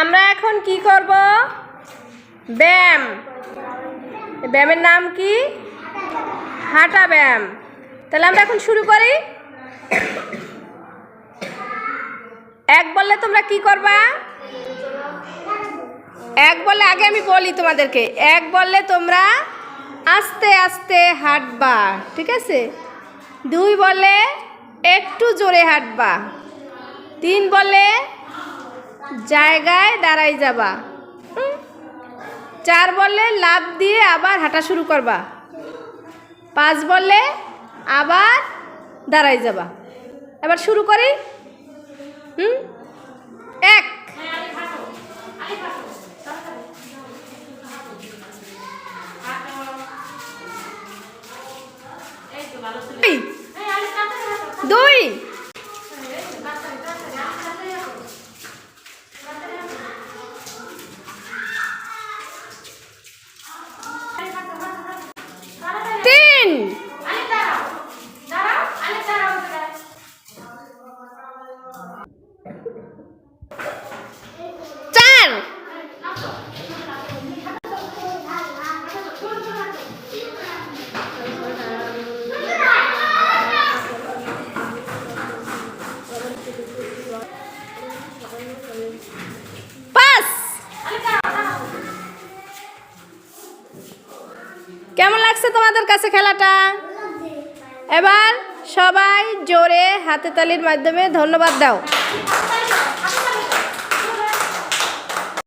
আমরা এখন কি করব? ব্যায়াম। ব্যায়ামের নাম কি? হাঁটা ব্যায়াম। তাহলে আমরা এখন শুরু করি। এক বললে তোমরা কি করবা? এক বললে আগে আমি বলি তোমাদেরকে। এক বললে তোমরা আস্তে আস্তে হাঁটবা, ঠিক আছে? দুই বলে একটু জোরে হাঁটবা। তিন বলে জায়গায় দাঁড়াই যাবা। চার বললে লাভ দিয়ে আবার হাঁটা শুরু করবা। পাঁচ বললে আবার দাঁড়াই যাবা। এবার শুরু করি। হুম? এক। দুই দুই তিন চার পাঁচ কেমন লাগছে তোমাদের কাছে খেলাটা? এবার সবাই জোরে হাতে তালির মাধ্যমে ধন্যবাদ দাও।